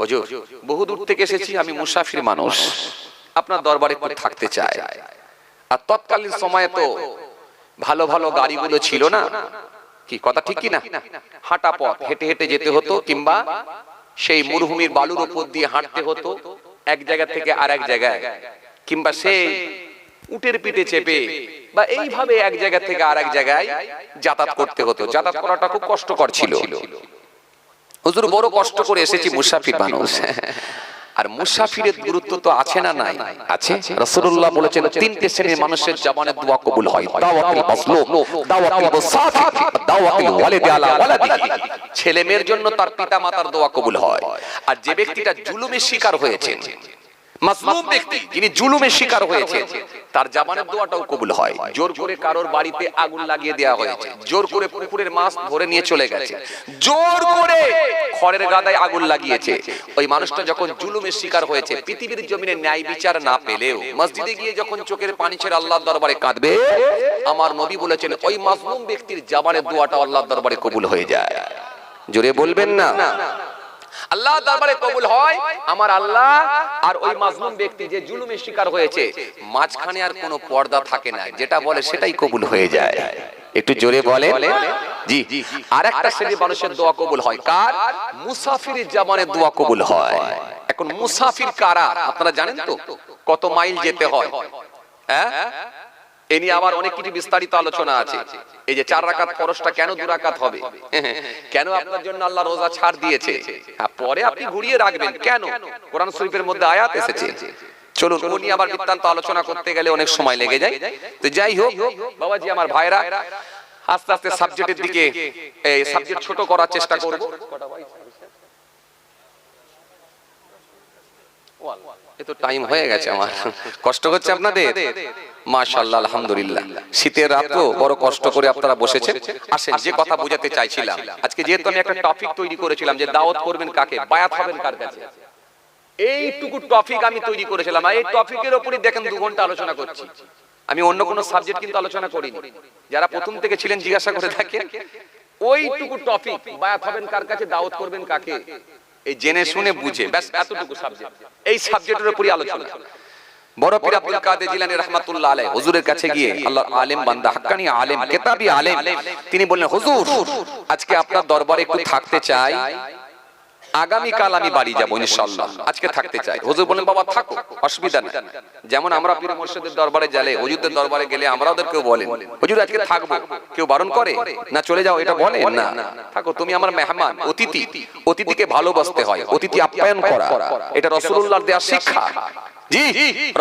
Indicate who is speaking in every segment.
Speaker 1: হুজুর বহু দূর থেকে এসেছি আমি মুসাফির মানুষ। আপনার দরবারে থাকতে চাই। আর তৎকালীন সময়ে তো ভালো ভালো গাড়িগুলো ছিল না। কি কথা ঠিক কি না? হাঁটা পথ, হেঁটে হেঁটে যেতে হতো কিংবা সেই মরুভূমির বালুর উপর দিয়ে হাঁটতে হতো এক জায়গা থেকে আর এক জায়গায়। কিংবা সেই উটের পিঠে চেপে বা এইভাবে এক জায়গা থেকে আর এক জায়গায় যাতায়াত করতে হতো। যাতায়াত করাটা খুব কষ্টকর ছিল। হুজুর বড় কষ্ট করে এসেছি মুসাফির মানুষ। আর মুসাফিরের গুরুত্ব তো আছে না নাই? আছে। রাসূলুল্লাহ বলেছেন তিনটে শ্রেণির মানুষের জবানে দোয়া কবুল হয়। দাওয়াতুল মাসলুম দাওয়াতুল মুসাফির। দাওয়াতুল ওয়ালিদি আলা ওয়ালাদিহি ছেলে মেয়ের জন্য তার পিতা মাতার দোয়া কবুল হয়। আর যে ব্যক্তিটা জুলুমের শিকার হয়েছে মাসলুম ব্যক্তি যিনি জুলুমের শিকার হয়েছে, তার জামানের দোয়াটাও কবুল হয়। জোর করে কারোর বাড়িতে আগুন লাগিয়ে দেওয়া হয়েছে। জোর করে পুকুরের মাছ ধরে নিয়ে চলে গেছে। জোর করে খড়ের গাদায় আগুন লাগিয়েছে। ওই মানুষটা যখন জুলুমের শিকার হয়েছে, পৃথিবীর জমিনে ন্যায় বিচার না পেলেও মসজিদে গিয়ে যখন চোখের পানি ছেড়ে আল্লাহর দরবারে কাঁদবে, আমার নবী বলেছেন, ওই মাসলুম ব্যক্তির জামানের দোয়াটা আল্লাহর দরবারে কবুল হয়ে যায়। জোরে বলবেন না? আল্লাহ দরবারে কবুল হয়, আমার আল্লাহ আর ওই মাজলুম ব্যক্তি যে জুলুমের শিকার হয়েছে, মাঝখানে আর কোনো পর্দা থাকে না, যেটা বলে সেটাই কবুল হয়ে যায়। একটু জোরে বলে জি আর একটা শ্রেণির মানুষের দোয়া কবুল হয়। কার? মুসাফিরের জামানের দোয়া কবুল হয়। এখন মুসাফির কারা? আপনারা জানেন তো, কত মাইল যেতে হয়। হ্যাঁ? এ নিয়ে আবার অনেক কিছু বিস্তারিত আলোচনা আছে। এই যে চার রাকাত খরচটা কেন দু রাকাত হবে? কেন আপনার জন্য আল্লাহ রোজা ছাড় দিয়েছে? পরে আপনি ঘুরিয়ে রাখবেন কেন? কোরআন শরীফের মধ্যে আয়াত এসেছে। চলুন উনি আবার বৃত্তান্ত আলোচনা করতে গেলে অনেক সময় লেগে যায়। তো যাই হোক, বাবাজি, আমার ভাইরা, আস্তে আস্তে সাবজেক্টের দিকে সাবজেক্ট ছোট করার চেষ্টা করব। এ তো টাইম হয়ে গেছে আমার। কষ্ট হচ্ছে আপনাদের? মাশাআল্লাহ আলহামদুলিল্লাহ। শীতের বড় কষ্ট করে আপনারা বসেছেন। আসেন যে কথা বোঝাতে চাইছিলাম। আজকে যেহেতু আমি একটা টপিক তৈরি করেছিলাম যে দাওয়াত করবেন কাকে বায়াত হবেন কার কাছে? এইটুকু টপিক আমি তৈরি করেছিলাম। এই টপিকের উপরই দেখেন দু ঘণ্টা আলোচনা করছি। আমি অন্য কোনো সাবজেক্ট কিন্তু আলোচনা করিনি। যারা প্রথম থেকে ছিলেন জিজ্ঞাসা করে থাকেন ওইটুকু টপিক বায়াত হবেন কার কাছে দাওয়াত করবেন কাকে? এই জেনে শুনে বুঝে ব্যাস এতটুকু সাবজেক্ট এই সাবজেক্টের উপরই আলোচনা। বড় পীর আব্দুল কাদের জিলানী রাহমাতুল্লাহ আলাইহি হুজুরের কাছে গিয়ে আল্লাহর আলেম বান্দা হাক্কানি আলেম কিতাবি আলেম তিনি বললেন হুজুর আজকে আপনার দরবারে একটু থাকতে চাই। আগামী কাল আমি বাড়ি যাব ইনশাআল্লাহ। আজকে থাকতে চাই। হুজুর বলেন বাবা থাকো অসুবিধা নেই। যেমন আমরা পীর মুর্শিদের দরবারে গেলে হুজুরদের দরবারে গেলে আমরা ওদেরকেও বলেন হুজুর আজকে থাকব। কেউ বারণ করে না চলে যাও এটা বলে না। থাকো তুমি আমার মেহমান অতিথি অতিথিকে ভালোবাসতে হয় অতিথি আপ্যায়ন করা। এটা রাসূলুল্লাহর দেয়া শিক্ষা। জি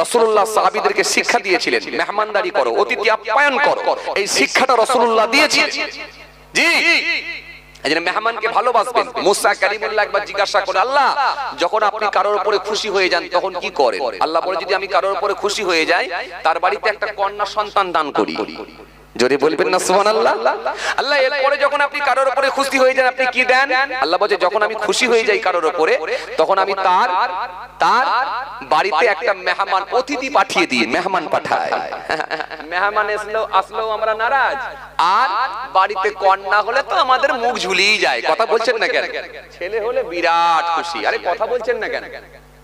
Speaker 1: রাসূলুল্লাহ সাহাবীদেরকে শিক্ষা দিয়েছিলেন মেহমানদারি করো অতিথি আপ্যায়ন করো। এই শিক্ষাটা রসুল্লাহ দিয়েছিলেন। জি একবার জিজ্ঞাসা আল্লাহ, যখন আপনি কারোর খুশি হয়ে যান, তখন কি আল্লাহ বলে, যদি আমি কারোর উপরে খুশি হয়ে যাই, তার বাড়িতে একটা কন্যা সন্তান দান করি। যদি বলবেন না সুবহানাল্লাহ। আল্লাহ আল্লাহ এরপরে যখন আপনি কারোর উপরে খুশি হয়ে যান আপনি কি দেন? আল্লাহ বলে যখন আমি খুশি হয়ে যাই কারোর উপরে তখন আমি তার তার বাড়িতে একটা মেহমান অতিথি পাঠিয়ে দিই মেহমান পাঠায় মেহমান আসলেও আসলেও আমরা নারাজ। আর বাড়িতে কন্যা হলে তো আমাদের মুখ ঝুলিয়ে যায়। কথা বলছেন না কেন? ছেলে হলে বিরাট খুশি। আরে কথা বলছেন না কেন?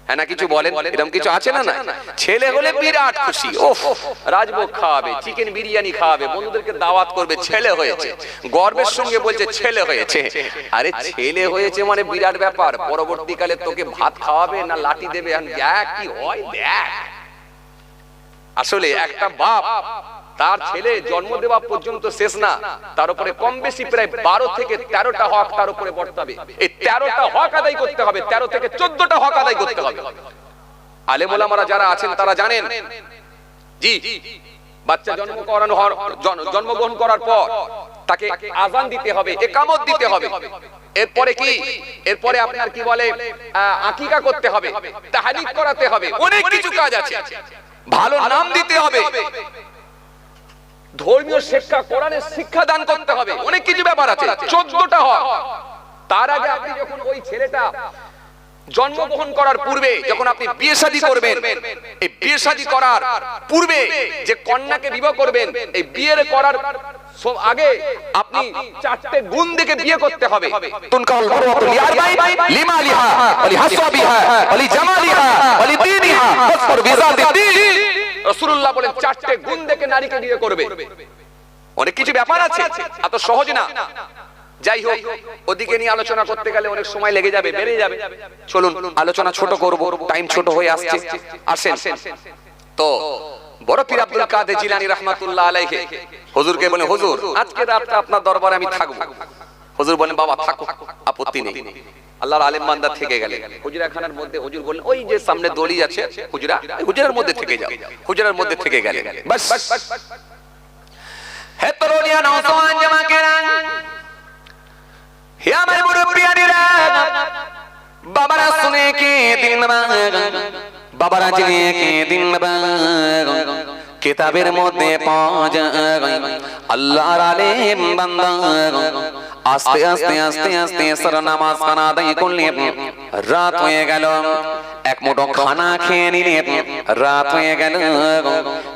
Speaker 1: হ্যাঁ না কিছু বলেন? এরকম কিছু আছে না না? ছেলে হলে বিরাট খুশি। ওফ রাজভোগ খাওয়াবে চিকেন বিরিয়ানি খাওয়াবে বন্ধুদেরকে দাওয়াত করবে ছেলে হয়েছে। গর্বের সঙ্গে বলছে ছেলে হয়েছে। আরে ছেলে হয়েছে মানে বিরাট ব্যাপার। পরবর্তীকালে তোকে ভাত খাওয়াবে না লাঠি দেবে? এখন দেখ কি হয় দেখ। আসলে একটা বাপ তার ছেলে জন্ম দেওয়া পর্যন্ত শেষ না। তার উপরে কম বেশি প্রায় বারো থেকে তেরোটা হক তার উপরে বর্তাবে। এই তেরোটা হক আদায় করতে হবে, তেরো থেকে চোদ্দটা হক আদায় করতে হবে। আলেমুলামারা যারা আছেন, তারা জানেন, জি, বাচ্চা জন্ম করানো জন্মগ্রহণ করার পর তাকে আজান দিতে হবে, একামত দিতে হবে। এরপরে কি? এরপরে আপনার কি বলে আকিকা করতে হবে তাহারিক করাতে হবে। অনেক কিছু কাজ আছে। ভালো নাম দিতে হবে। ধর্মীয় শিক্ষা কোরআনের শিক্ষা দান করতে হবে। অনেক কিছু ব্যাপার আছে। চোদ্দটা হক। তার আগে আপনি যখন ওই ছেলেটা জন্মগ্রহণ করার পূর্বে যখন আপনি বিয়ে শাদী করবেন এই বিয়ে শাদী করার পূর্বে যে কন্যাকে বিবাহ করবেন এই বিয়ের করার আগে আপনি চারটে গুণ দেখে বিয়ে করতে হবে।
Speaker 2: লিমা লিহা জামালিহা
Speaker 1: রসুল্লাহ বলেন, চারটে গুণ দেখে নারীকে বিয়ে করবে। অনেক কিছু ব্যাপার আছে এত সহজ না। যাই হোক, ওদিকে নিয়ে আলোচনা করতে গেলে অনেক সময় লেগে যাবে, বেড়ে যাবে। চলুন, আলোচনা ছোট করব টাইম ছোট হয়ে আসছে। আসেন। তো, বড় পীর আব্দুল কাদের জিলানি রহমাতুল্লাহ আলাইহি, হুজুরকে বলে, হুজুর, আজকে রাতটা আপনার দরবারে আমি থাকব। হুজুর বলেন, বাবা, থাকো, আপত্তি নেই। আল্লাহর আলেম বান্দা থেকে গেলেন হুজরাখানার মধ্যে হুজুর বললেন, ওই যে সামনে দড়ি আছে, হুজরা হুজরার মধ্যে থেকে যাও, হুজরার মধ্যে থেকে গেলেন বাস হে তরুণিয়া হে আমার মুরব্বিয়ানিরা, বাবারা শুনে কে দিন বাবারা জেনে কে দিন কিতাবের মধ্যে পাওয়া যায়, আল্লাহর আলেম বান্দা আস্তে আস্তে আস্তে আস্তে সর নামাজ খানা আদায় করলে রাত হয়ে গেল। এক মুঠো খানা খেয়ে নিলে রাত হয়ে গেল।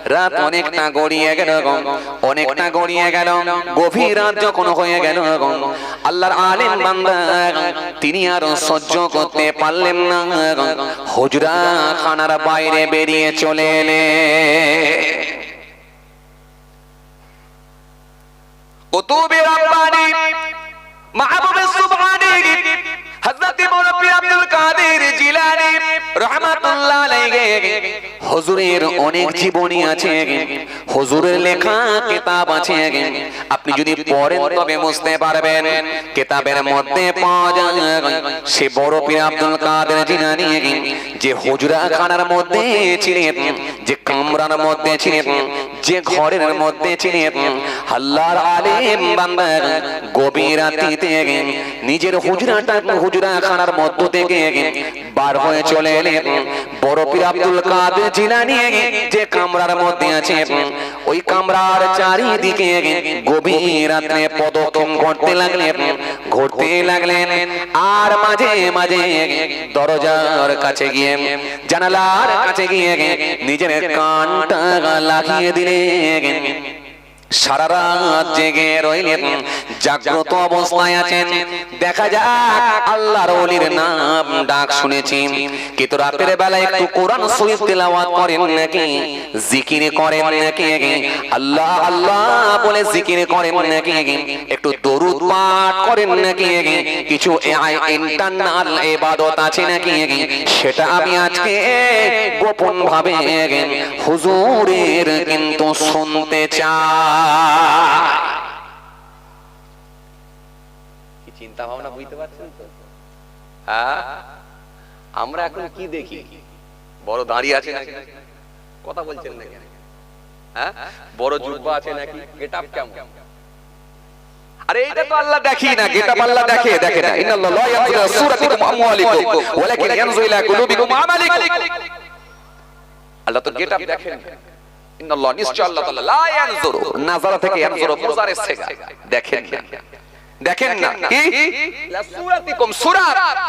Speaker 1: রাত অনেকটা গড়িয়ে গেল। অনেকটা গড়িয়ে গেল। গভীর রাত যখন হয়ে গেল। আল্লাহর আলেম বান্দা তিনি আর সহ্য করতে পারলেন না। হুজরা খানার বাইরে বেরিয়ে চলে এলে কুতুবে রাব্বানি মাহবুবে অনেক জীবনী আছে লেখা আছে। আপনি যদি পড়েন তবে বুঝতে পারবেন, কিতাবের মধ্যে পাওয়া যায় সে বড় পীর আব্দুল কাদের যে মধ্যে ছিলেন, যে কামরার মধ্যে ছিলেন যে ঘরের মধ্যে ছিলেন আল্লাহর আলেম বান্দা গভীর রাতিতে নিজের হুজরাটা হুজরা খানার মধ্য থেকে বার হয়ে চলে এলেন বড় পীর আব্দুল কাদের জিলানী যে কামরার মধ্যে আছে ওই কামরার চারিদিকে গভীর রাত্রে পদক্ষেপ ঘটতে লাগলেন। ঘটতে লাগলেন। আর মাঝে মাঝে দরজার কাছে গিয়ে, জানালার কাছে গিয়ে নিজের কানটা লাগিয়ে দিলেন। সারা রাত জেগে রইলেন, জাগ্রত অবস্থায় আছেন। দেখা যাক আল্লাহর ওলির নাম ডাক শুনেছি কিন্তু রাতের একটু কোরআন শরীফ তেলাওয়াত করেন নাকি? জিকির করেন নাকি? আল্লাহ আল্লাহ বলে জিকির করেন নাকি? একটু দরুদ পাঠ করেন নাকি? কিছু ইন্টারনাল ইবাদত আছে নাকি? সেটা আমি আজকে গোপন ভাবে হুজুরের কিন্তু শুনতে চাই। কি চিন্তা ভাবনা বুঝতে পারছেন তো? হ্যাঁ? আমরা এখন কি দেখি? বড় দাঁড়িয়ে আছে নাকি? কথা বলছেন নাকি? হ্যাঁ? বড় জুব্বা আছে নাকি? গেটআপ কেমন আরে এটা তো আল্লাহ দেখি না গেটআপ আল্লাহ দেখে দেখে না। ইন্নাল্লাহ লা ইয়ানজুরু ইলা আমওয়ালিকুম। ওয়ালাকিন ইয়ানজুরু ইলা কুলুবিকুম আমালিকুম আল্লাহ তো গেটআপ দেখেন। ইন্নাল্লাহ নিশ্চয় আল্লাহ তাআলা লা ইয়ানজুরু। নাজারা থেকে ইয়ানজুরু মুজারের থেকে দেখেন না। দেখেন না। কি? লা সূরাতিকুম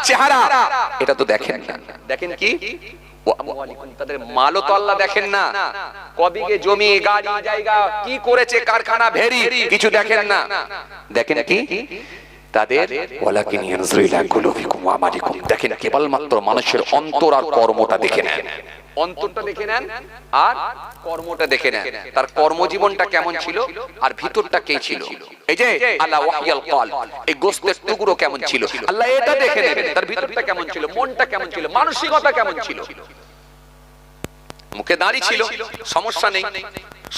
Speaker 1: চেহারা। এটা তো দেখেন না। দেখেন কি? তাদের মালও তো আল্লাহ দেখেন না। কবিকে জমি গাড়ি জায়গা কি করেছে কারখানা ভেরি কিছু দেখেন না। দেখেন কি? তাদের দেখেন, কেবলমাত্র মানুষের অন্তর আর কর্মটা দেখে নেন। অন্তরটা দেখে নেন আর কর্মটা দেখে নেন। তার কর্মজীবনটা কেমন ছিল আর ভিতরটা কে ছিল? এই যে, আল্লাহ ওয়াহিয়াল কল এই গোস্তের টুকরো কেমন ছিল? আল্লাহ এটা দেখে নেবেন, তার ভিতরটা কেমন ছিল, মনটা কেমন ছিল, মানসিকতা কেমন ছিল? মুখে দাড়ি ছিল, সমস্যা নেই।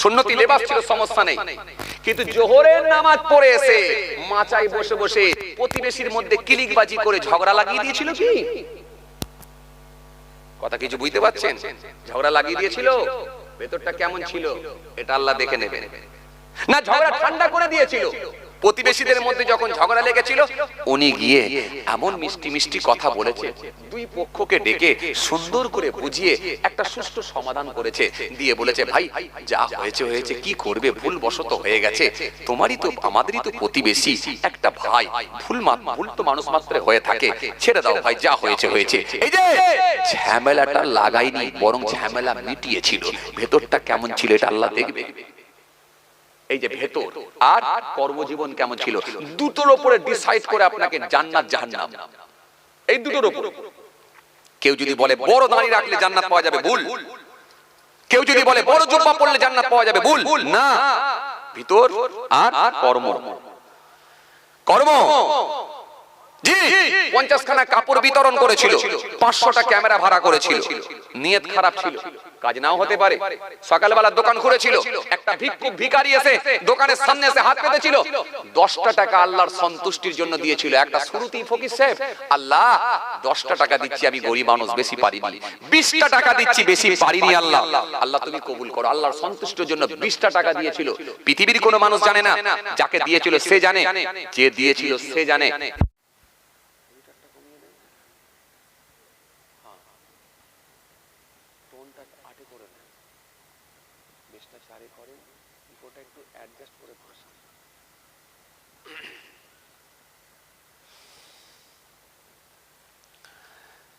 Speaker 1: সুন্নতি লেবাস ছিল সমস্যা নেই। কিন্তু জোহরের নামাজ পড়ে এসে মাচায় বসে বসে প্রতিবেশীর মধ্যে কিলিকবাজি করে ঝগড়া লাগিয়ে দিয়েছিল কি? কথা কিছু বুঝতে পারছেন ঝগড়া লাগিয়ে দিয়েছিল? ভেতরটা কেমন ছিল? এটা আল্লাহ দেখে নেবেন। না ঝগড়া ঠান্ডা করে দিয়েছিল। প্রতিবেশীদের মধ্যে যখন ঝগড়া লেগেছিল উনি গিয়ে এমন মিষ্টি মিষ্টি কথা বলেছে দুই পক্ষকে ডেকে সুন্দর করে বুঝিয়ে একটা সুষ্ঠু সমাধান করেছে। দিয়ে বলেছে ভাই যা হয়েছে হয়েছে কি করবে? ভুল বশত হয়ে গেছে। তোমারই তো আমাদেরই তো প্রতিবেশী। একটা ভাই ভুল ভুল তো মানুষ মাত্রে হয়ে থাকে। ছেড়ে দাও ভাই যা হয়েছে হয়েছে। এই যে ঝামেলাটা লাগাইনি বরং ঝামেলা মিটিয়েছিল। ভেতরটা কেমন ছিল এটা আল্লাহ দেখবে এই যে ভেতর, আর কর্মজীবন কেমন ছিল? দুটোর উপরে ডিসাইড করে আপনাকে জান্নাত জাহান্নাম। এই দুটোর উপর কেউ যদি বলে, বড় দাঁড়ি রাখলে জান্নাত পাওয়া যাবে, ভুল। কেউ যদি বলে, বড় জুব্বা পড়লে জান্নাত পাওয়া যাবে, ভুল। না। ভিতর আর কর্ম। কর্ম। জি। পঞ্চাশ খানা কাপড় বিতরণ করেছিল, পাঁচশোটা ক্যামেরা ভাড়া করেছিল। নিয়ত খারাপ ছিল, কাজ নাও হতে পারে। সকালবেলা দোকান খুলেছিল একটা ভিখারি এসে দোকানের সামনে এসে হাত পেতেছিল দশটা টাকা আল্লাহর সন্তুষ্টির জন্য দিয়েছিল, একটা শুরুতেই ফকির সাহেব। আল্লাহ, দশটা টাকা দিচ্ছি আমি, গরিব মানুষ বেশি বিশটা টাকা দিচ্ছি, বেশি পারিনি আল্লাহ। আল্লাহ, তুমি কবুল করো। আল্লাহর সন্তুষ্টির জন্য বিশটা টাকা দিয়েছিল। পৃথিবীর কোনো মানুষ জানে না, যাকে দিয়েছিল সে জানে, যে দিয়েছিল সে জানে।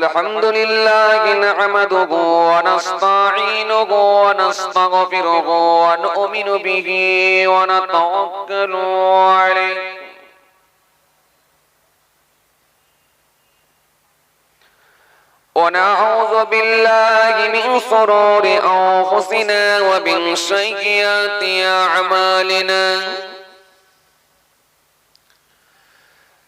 Speaker 2: الحمد لله نعمده ونستعينه ونستغفره ونؤمن به ونتوكل عليه. ونعوذ بالله من شرور أنفسنا ومن سيئات أعمالنا.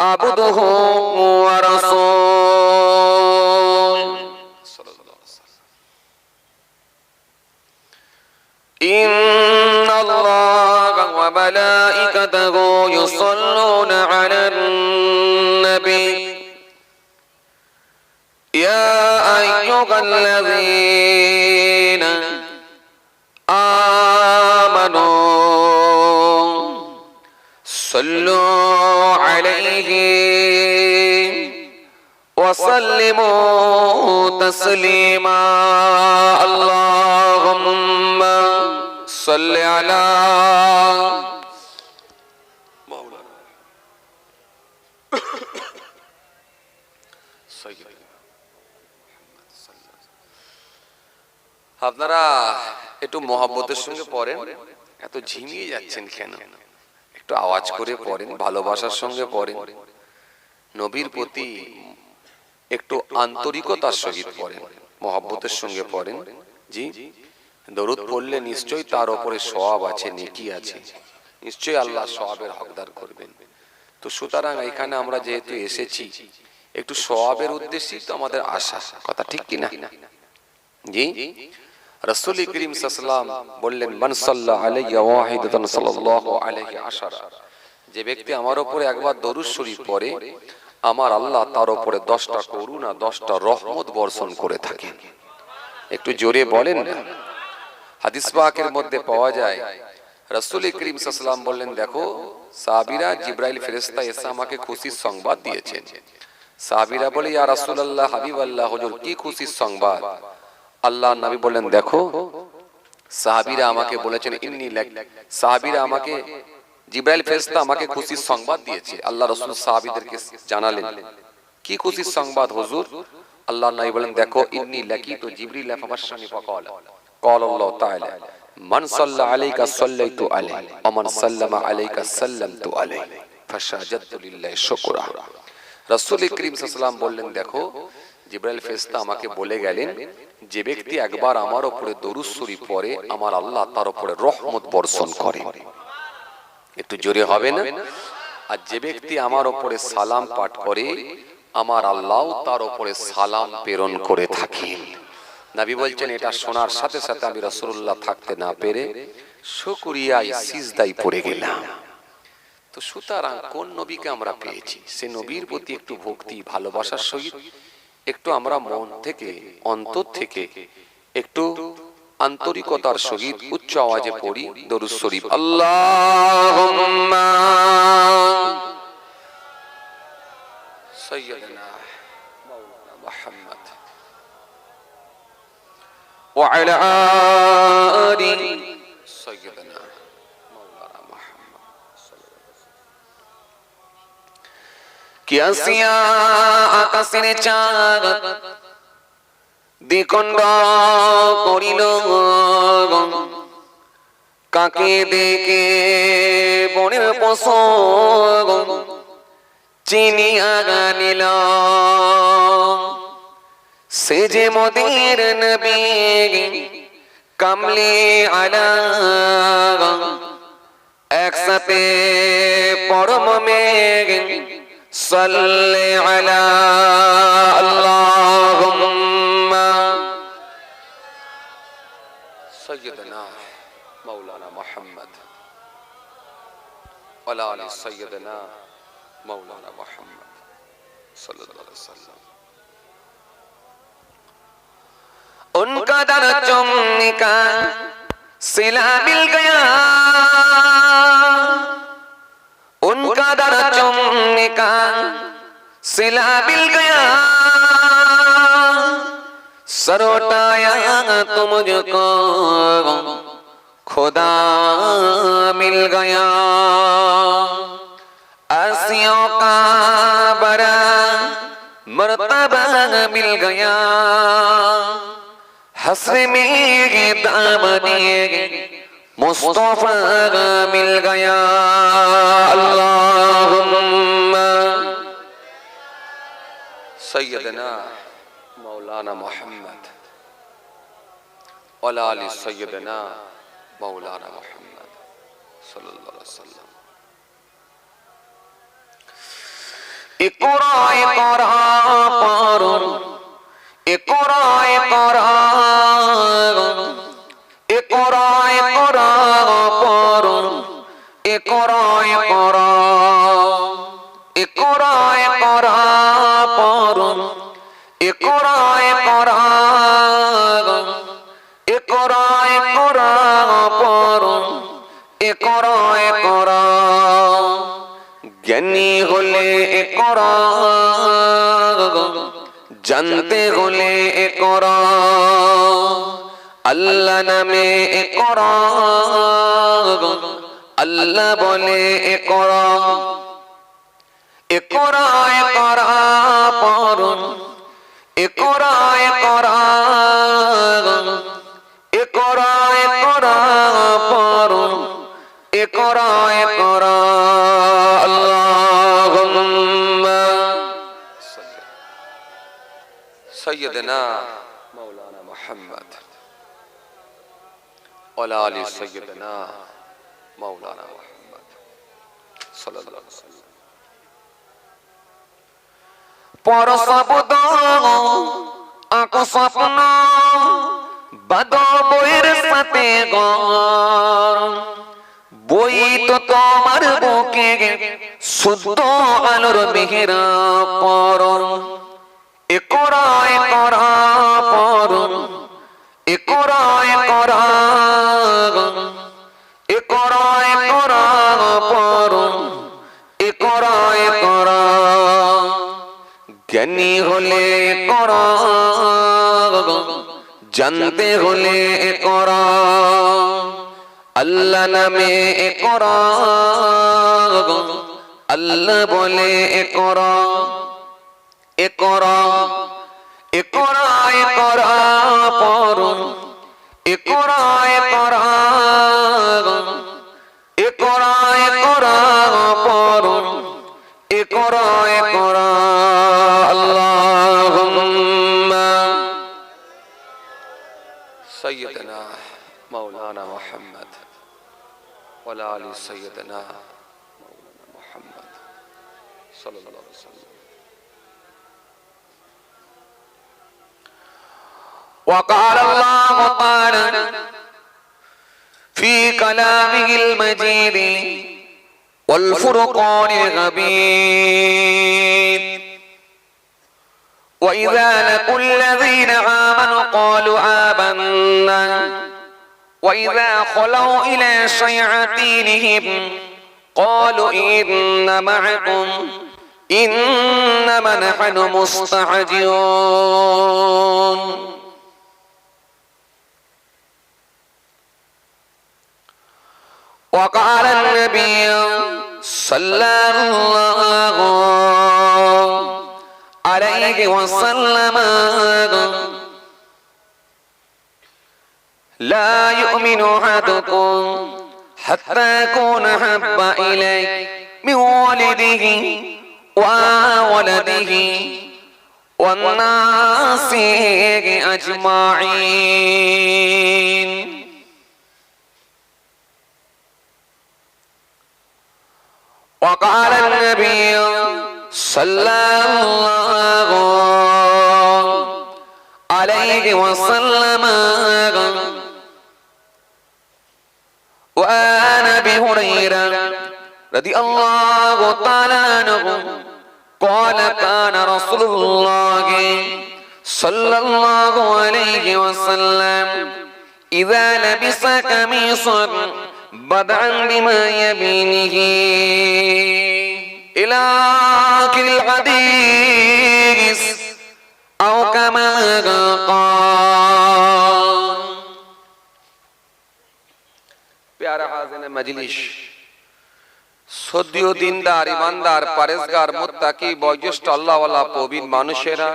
Speaker 2: عبده ورسوله إن الله وملائكته يصلون على النبي. يا أيها الذين آمنوا صلوا عليه وسلموا تسليما اللهم صل على
Speaker 1: আপনারা একটু মহাব্বতের সঙ্গে পড়েন এত ঝিমিয়ে যাচ্ছেন কেন একটু আওয়াজ করে পড়েন, ভালোবাসার সঙ্গে পড়েন। নবীর প্রতি একটু আন্তরিকতার সহিত পড়েন, মহাব্বতের সঙ্গে পড়েন। জি, দরুদ পড়লে নিশ্চয়ই তার উপরে সওয়াব আছে, নেকি আছে। নিশ্চয়ই আল্লাহ সওয়াবের হকদার করবেন। তো সুতরাং এখানে আমরা যেহেতু এসেছি, একটু সওয়াবের উদ্দেশ্যেই তো আমাদের আশা কথা ঠিক কিনা? জি? রাসূল করিম সাল্লাম বললেন, মান সাল্লা আলাইয়া ওয়াহিদাতান সাল্লাল্লাহু আলাইহি আশারা। যে ব্যক্তি আমার উপরে একবার দরুদ শরীফ পড়ে, আমার আল্লাহ তার উপরে 10টা করুণা 10টা রহমত বর্ষণ করে থাকেন। একটু জোরে বলেন না। হাদিস পাকের মধ্যে পাওয়া যায়, রাসূল করিম সাল্লাম বললেন, দেখো, সাহাবীরা জিব্রাইল ফেরেশতা এসে আমাকে খুশির সংবাদ দিয়েছেন। সাহাবীরা বলে, ইয়া রাসূলুল্লাহ, হাবিবাল্লাহ, হুজুর, কি খুশির সংবাদ? আল্লাহ নবী বললেন দেখো সাহাবীরা আমাকে বলেছেন ইন্নি লাক সাহাবীরা আমাকে জিব্রাইল ফেরেশতা আমাকে খুশির সংবাদ দিয়েছে আল্লাহ রাসূল সাহাবীদেরকে জানালেন কি খুশির সংবাদ হুজুর আল্লাহ নবী বলেন দেখো ইন্নি লাকি তো জিবরিল ফাবাশশানি ফাকাল قال الله تعالى من صلى عليك صليت عليه ومن سلم عليك سلمت عليه فشاجدت لله شكرا রাসূল করিম সাল্লাল্লাহু আলাইহি বললেন দেখো জিব্রাইল ফেরেশতা আমাকে বলে গেলেন, যে ব্যক্তি একবার আমার উপরে দরুদ শরীফ পড়ে, আমার আল্লাহ তার উপরে রহমত বর্ষণ করে। একটু জোরে হবে না? আর যে ব্যক্তি আমার উপরে সালাম পাঠ করে, আমার আল্লাহ তার উপরে সালাম প্রেরণ করে থাকেন নবী বলছেন, এটা শোনার সাথে সাথে আমি রাসূলুল্লাহ থাকতে না পেরে শুকরিয়ায় সিজদাই পড়ে গেলাম। তো সুতরাং কোন নবীকে আমরা পেয়েছি? সে নবীর প্রতি একটু ভক্তি, ভালোবাসার সহিত একটু আমরা মন থেকে, অন্তর থেকে, একটু আন্তরিকতার সহিত উচ্চ আওয়াজে পড়ি দরুদ শরীফ।
Speaker 2: আল্লাহুম্মা
Speaker 1: সাইয়্যিদানা মাওলানা মুহাম্মদ।
Speaker 2: ওয়া
Speaker 1: আলা আলি সাইয়্যিদানা
Speaker 2: কিয়াসিয়া আকাশের চাঁদ। দ্বিখণ্ড করিল কাকে দেখে বনের পশম চিনিয়া গানিল সে যে মোদের নবী কামলি আলা। একসাথে পরম মেঘ صل على اللهم.
Speaker 1: سيدنا مولانا محمد وعلى آل سيدنا مولانا محمد صلى الله عليه
Speaker 2: وسلم. ان کا در چم نکا سلا مل گیا उनका चुमने का सिला मिल गया। सरोटाया तो मुझको खुदा मिल गया। आसियों का बड़ा मर्तबा मिल गया। हसर में മുസ്തഫ മിൽഗയ അല്ലാഹുമ്മ സയ്യിദന മൗലാന
Speaker 1: മുഹമ്മദ് വലാലി സയ്യിദന മൗലാന മുഹമ്മദ് സല്ലല്ലാഹു അലൈഹി വസല്ലം ഇഖ്റായ ഖറാ പാറു
Speaker 2: ഇഖ്റായ ഖറാ করায় করা পর এ করায় করা, এ করায় করা পর এ করায় করা, এ করায় করা পর এ করায় করা, জ্ঞানী হলে এ করা, জানতে হলে এ করা। আল্লাহ নামে কর আল্লাহ বলে কর
Speaker 1: একরা একরা ওয়ালা আলি সাইয়্যিদিনা মাওলানা মুহাম্মদ সাল্লাল্লাহু আলাইহি
Speaker 2: পর শব্দ আক স্বপ্ন সাথে গর বই তো তোমার বুকে শুদ্ধ আলোর মেহেরা পর একরা একরা পর এ করা এ করা এ করা পর এ করা জ্ঞানী হলে কর জানতে হলে এ কর আল্লাহ নামে এ কর আল্লাহ বলে এ কর اقرأ اقرأ قرن اقرأ اقرا اقرأ اقرا قرن اقرأ اقرا اللهم سيدنا
Speaker 1: مولانا محمد ولا علي سيدنا مولانا محمد صلى الله عليه وسلم.
Speaker 2: وقال الله تعالى في كلامه المجيد والفرقان الغبير وإذا لقوا الذين آمنوا قالوا آمنا. وإذا خلوا إلى شياطينهم قالوا إن معكم إنما نحن مستعجلون. وقال النبي صلى الله عليه وسلم لا يؤمن أحدكم حتى يكون حب إليه من والده وولده والناس أجمعين. وقال النبي صلى الله عليه وسلم. وآن أبي هريرة رضي الله تعالى عنه. قال كان رسول الله صلى الله عليه وسلم إذا لبس قميصا بدعا بما يمينه إلى آخر الحديث أو كما قال
Speaker 1: প্যারা হাজিনে মজলিস সদ্য দিনদার ইমানদার পারেসগার মুত্তাকি বয়োজ্যেষ্ঠ আল্লাহওয়ালা প্রবীণ মানুষেরা